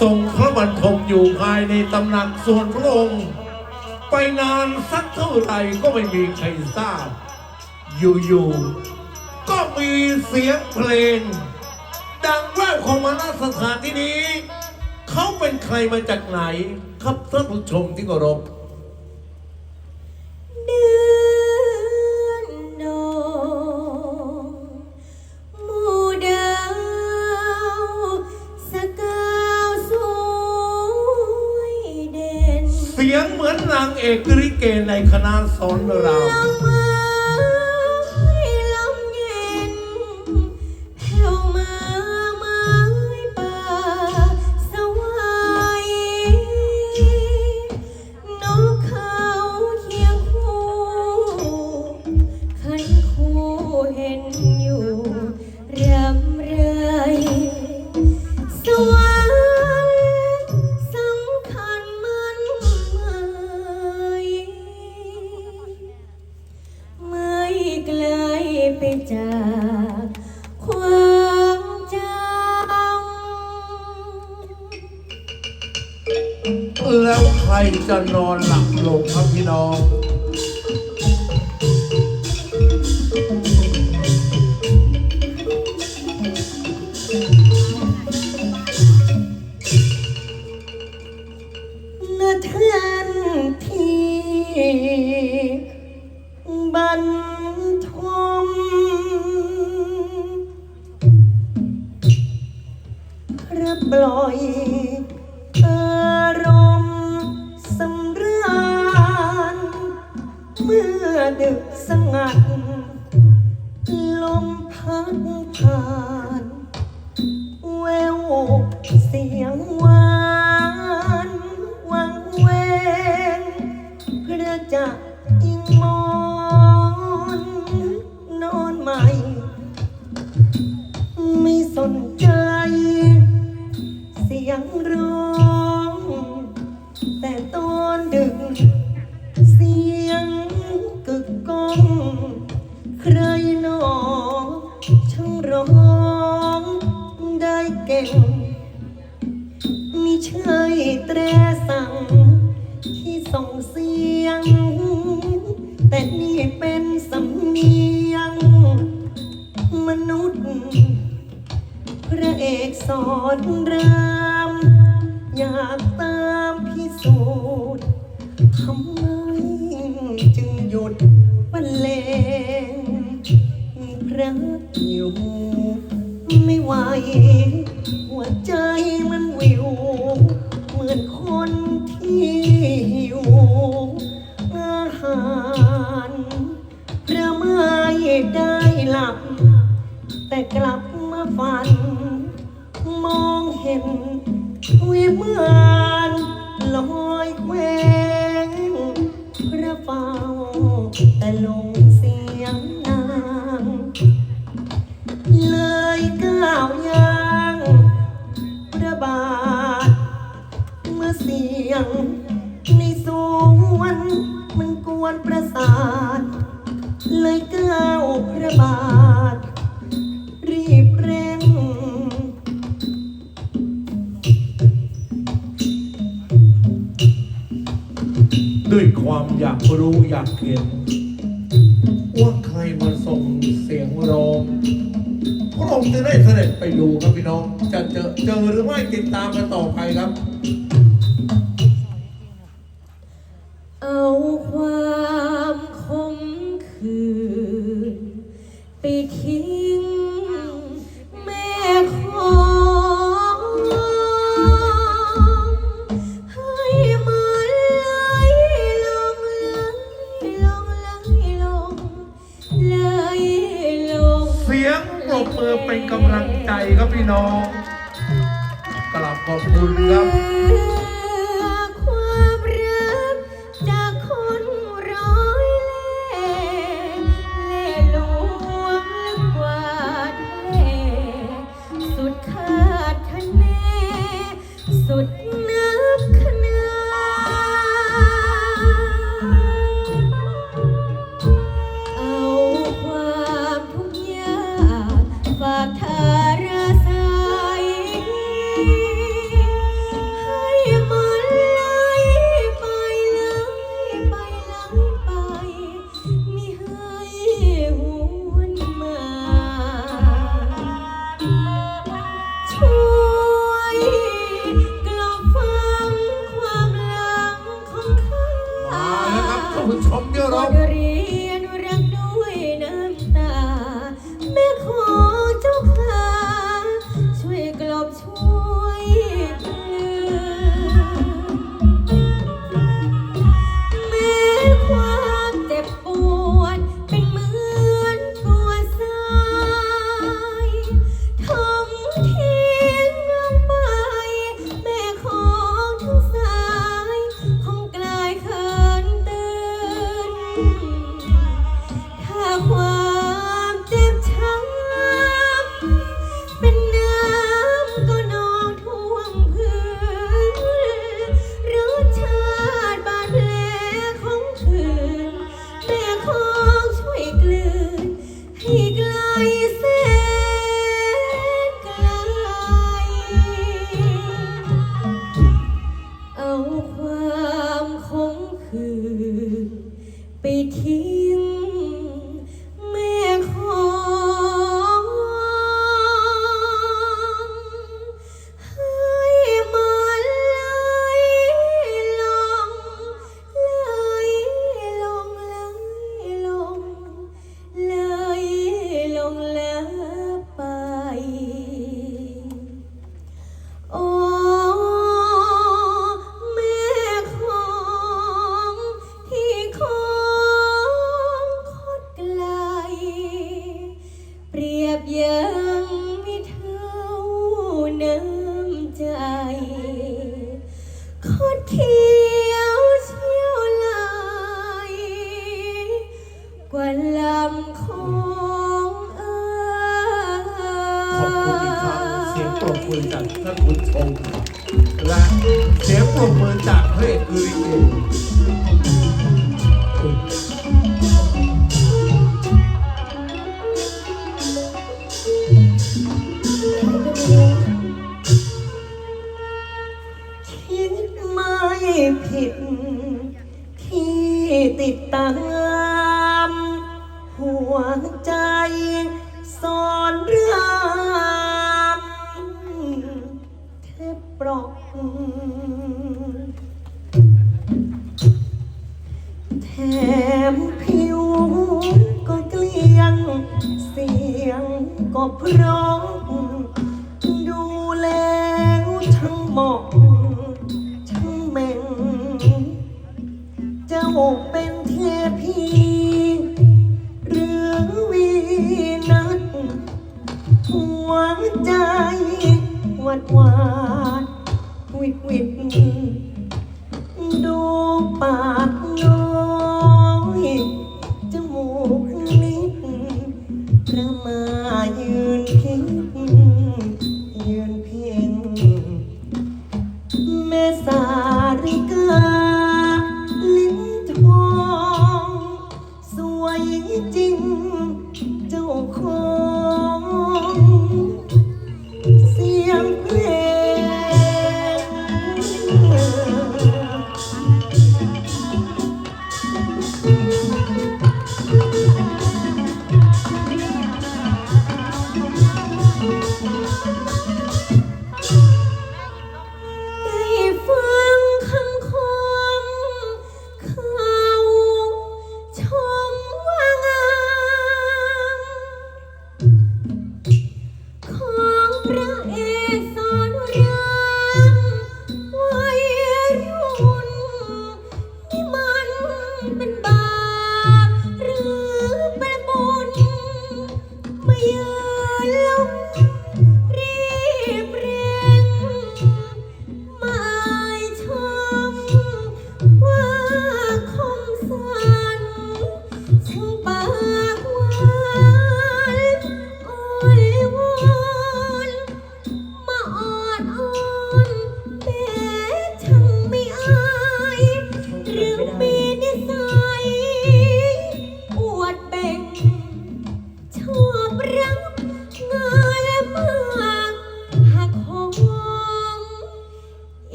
ทรงพระบรรทมอยู่ภายในตำหนักส่วนพระองค์ ไปนานสักเท่าไหร่ก็ไม่มีใครทราบ อยู่ๆ ก็มีเสียงเพลง ดังแว่วของมาณสถานที่นี้ เขาเป็นใครมาจากไหน ครับท่านผู้ชมที่เคารพ เสียงเหมือนนางเอกลิเกในคณะสอนราม จะนอนหลับลงครับพี่น้องนาแทนที่บันทมระปล่อย ดึกสงัด ลมพัดผ่าน แววเสียงหวานวังเวงพระจะอิงมอนนอนใหม่ ไม่สนใจ เสียงร้อง แต่ตอนดึก ใช่แตรสั่ง ที่ส่งเสียง แต่นี่เป็นสำเนียง มนุษย์ พระเอกสอนรา ได้หลับ แต่กลับมาฝัน มองเห็นวิมานลอยแควงพระเฝ้าแต่ลงเสียงนาง เลยก้าวยางพระบาท เมื่อเสียงในสวนมันกวนประสาท เลยก้าวพระบาท รีบเร่ง ด้วยความอยากรู้อยากเห็น ว่าใครมาส่งเสียงร้องพระองค์จะได้เสด็จไปดูครับพี่น้อง จะเจอเจอหรือไม่ติดตามกันต่อไปครับ มผิว ก็เกลี้ยง เสียงก็เพร้อง ดูแล้วทั้งเหมาะ ม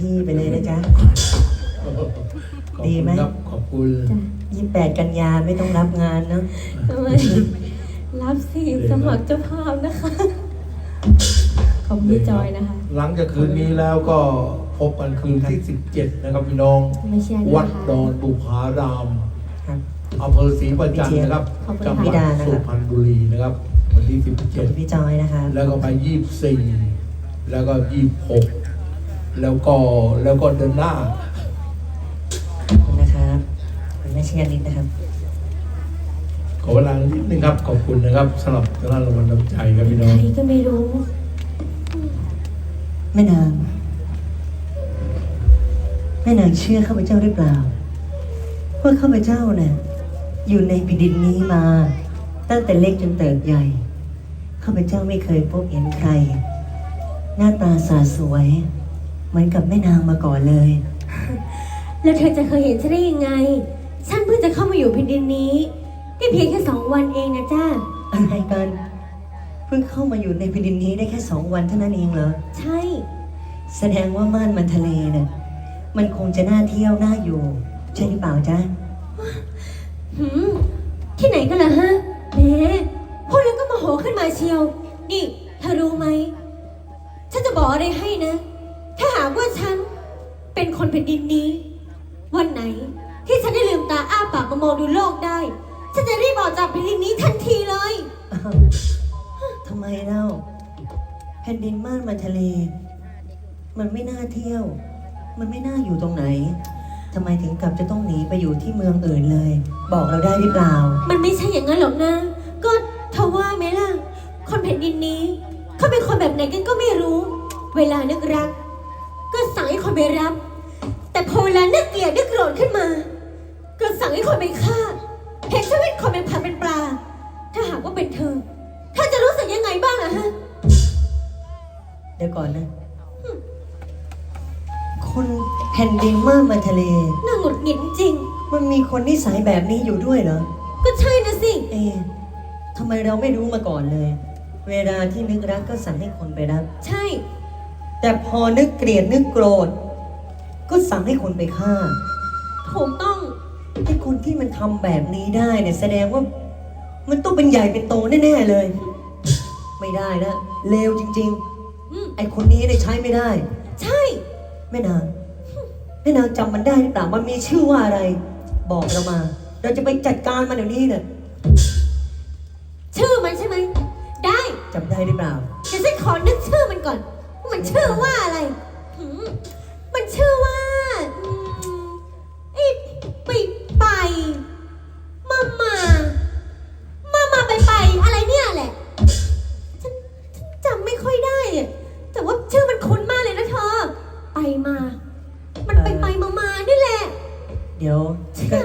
ที่ไปเลยนะจ๊ะขอบดีคุณไหมครับขอบคุณยี่แปดกันยาไม่ต้องรับงานเนาะทำไมรับสิสมัครเจ้าภาพนะคะ ขอบคุณพี่จอยนะคะ หลังจากคืนนี้แล้วก็พบกันคืนที่ 17 นะครับพี่น้อง ไม่เชื่อด้วยวัดค่ะดอนบุพารามครับ อำเภอศรีประจันทร์นะครับขอบคุณจังหค่ะวัดสุพรรณบุรีนะครับ วันที่ ขอบคุณพี่จอยนะคะ17แล้วก็ไป 24 แล้วก็ 26 แล้วก็แล้วก็เดินหน้า ขอบคุณนะครับขอบคุณแม่เชียร์นิดนะครับ ขอเวลานิดนึงครับ ขอบคุณนะครับสำหรับท่านรางวัลน้ำใจครับพี่น้อง ใครก็ไม่รู้ แม่นาง แม่นางเชื่อข้าพเจ้าหรือเปล่าว่าข้าพเจ้าเนี่ยอยู่ในแผ่นดินนี้มา ตั้งแต่เล็กจนเติบใหญ่ ข้าพเจ้าไม่เคยพบเห็นใคร หน้าตาสาสวย เหมือนกับแม่นางมาก่อนเลย แล้วเธอจะเคยเห็นฉันได้ยังไง ฉันเพิ่งจะเข้ามาอยู่แผ่นดินนี้ได้เพียงแค่สองวันเองนะจ้าอะไรกัน เพิ่งเข้ามาอยู่ในแผ่นดินนี้ได้แค่สองวันเท่านั้นเองเหรอ ใช่ แสดงว่าม่านมันทะเลเนี่ยมันคงจะน่าเที่ยวน่าอยู่ ใช่หรือเปล่าจ๊ะหืมที่ไหนกันล่ะฮะแหมพูดแล้วก็มาโหขึ้นมาเชียว นี่ เธอรู้ไหม ฉันจะบอกอะไรให้นะถ้า หากว่าฉันเป็นคนแผ่นดินนี้ วันไหนที่ฉันได้ลืมตาอ้าปากมามองดูโลกได้ ฉันจะรีบออกจากแผ่นดินนี้ทันทีเลย อ้าวทำไมเล่าแผ่นดินม่านมันทะเล มันไม่น่าเที่ยว มันไม่น่าอยู่ตรงไหนทำไมถึงกลับจะต้องหนีไปอยู่ที่เมืองอื่นเลย บอกเราได้หรือเปล่า มันไม่ใช่อย่างนั้นหรอกนะ ก็เธอว่าไหมล่ะ คนแผ่นดินนี้ เขาเป็นคนแบบไหนกันก็ไม่รู้ เวลานึกรักก็สั่ง ให้คนไปรับ แต่พอเวลานึกเกลียดนึกโกรธขึ้นมา ก็สั่งให้คนไปฆ่าเห็นชีวิตคนเป็นผัดเป็นปลา ถ้าหากว่าเป็นเธอเธอจะรู้สึกยังไงบ้างล่ะฮะ เดี๋ยวก่อนนะ คนแผ่นดินม่านมันทะเล น่าหงุดหงิดจริง มันมีคนนิสัยแบบนี้อยู่ด้วยเหรอ ก็ใช่นะสิ เอ๊ะทำไมเราไม่รู้มาก่อนเลย เวลาที่นึกรักก็สั่งให้คนไปรับ ใช่ แต่พอนึกเกลียดนึกโกรธ ก็สั่งให้คนไปฆ่า ถูกต้องไอ้คนที่มันทำแบบนี้ได้เนี่ยแสดงว่า มันต้องเป็นใหญ่เป็นโตแน่ๆเลย ไม่ได้นะเลวจริง อืมๆ ไอ้คนนี้เนี่ยใช้ไม่ได้ ใช่ แม่นางแม่นางจำมันได้หรือเปล่ามันมีชื่อว่าอะไร บอกเรามา เราจะไปจัดการมันเดี๋ยวนี้เนี่ยชื่อมันใช่ไหม ได้จำได้หรือเปล่า เดี๋ยวฉันขอนึกชื่อมันก่อนว่า มันชื่อว่าอะไรหืมมันชื่อว่าอืมไอ้ไปไปมามามามาไปไปอะไรเนี่ยแหละ ฉันฉันจำไม่ค่อยได้อะแต่ว่าชื่อมันคุ้นมากเลยนะเธอ ไปมา มันไปไปมามานี่แหละ เดี๋ยว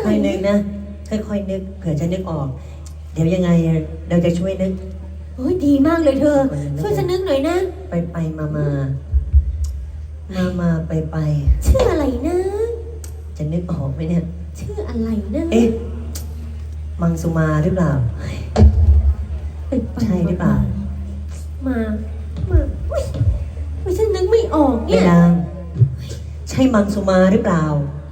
ค่อยๆนึกนะค่อยๆนึกเผื่อจะนึกออก เดี๋ยวยังไงเราจะช่วยนึก โอ้ยดีมากเลยเธอ ช่วยฉันนึกหน่อยนะ ไปไปมามามามาไปไปชื่ออะไรนะ จะนึกออกไหมเนี่ย ชื่ออะไรนะเอ๊ะมังสุมาหรือเปล่าเป็นไปใช่หรือเปล่า มา มาอุ้ยไม่ฉันนึกไม่ออกแม่เนี่ยนางใช่มังสุมาหรือเปล่ามา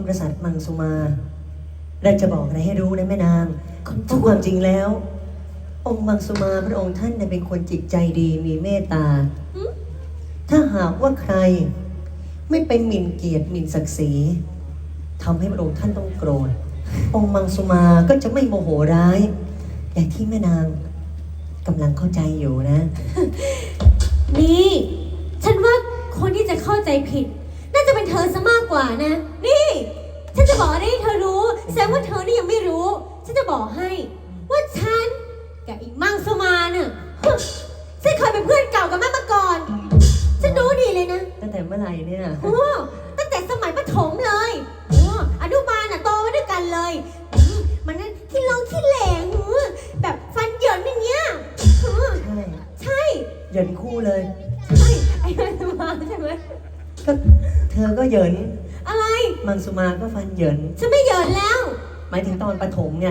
มกษัตริย์มังสุมาเราจะบอกอะไรให้รู้นะแม่นางคนเพชั่ราะวความจริงแล้ว องค์มังสุมาพระองค์ท่านเนี่ยเป็นคนจิตใจดีมีเมตตาหืมถ้าหากว่าใครไม่ไปหมิ่นเกียรติหมิ่นศักดิ์ศรีทำให้พระองค์ท่านต้องโกรธ องค์มังสุมาก็จะไม่โมโหร้ายอย่างที่แม่นางกำลังเข้าใจอยู่นะ นี่ ฉันว่าคนที่จะเข้าใจผิดน่าจะ เธอซะมากกว่านะ นี่ ฉันจะบอกอะไรให้เธอรู้ เหยินฉันไม่เหยินแล้ว หมายถึงตอนประถมไง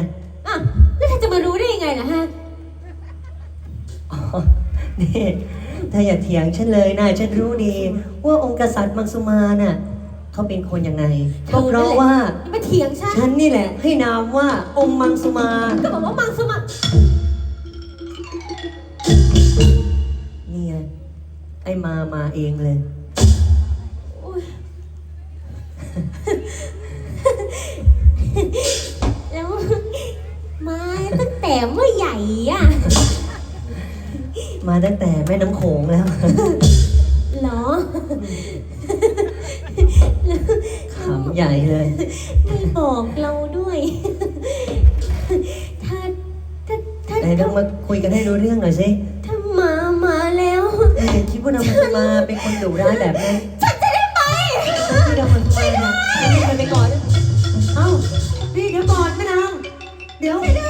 อะแล้วเธอจะมารู้ได้ยังไงล่ะฮะ อ๋อนี่เธออย่าเถียงฉันเลยนะฉันรู้ดี ว่าองค์กษัตริย์มังสุมาน่ะเขาเป็นคนยังไงก็เพราะว่า อย่ามาเถียงฉัน ฉันนี่แหละ ให้นามว่าองค์มังสุมา ก็บอกว่ามังสมานี่ไงไอ้มามาเองเลย แล้วมาตั้งแต่เมื่อใหญ่อะมาตั้งแต่แม่น้ำโขงแล้ว เหรอขำใหญ่เลย ไม่บอกเราด้วย ถ้าถ้าถ้าไหนต้องมาคุยกันให้รู้เรื่องหน่อยสิถ้ามามาแล้วเดี๋ยวคิดว่าเรามังสุมาเป็นคนดุร้ายแบบนั้นฉันจะได้ไปที่เรามังสุมาเนี่ยรีบไปไปก่อน เ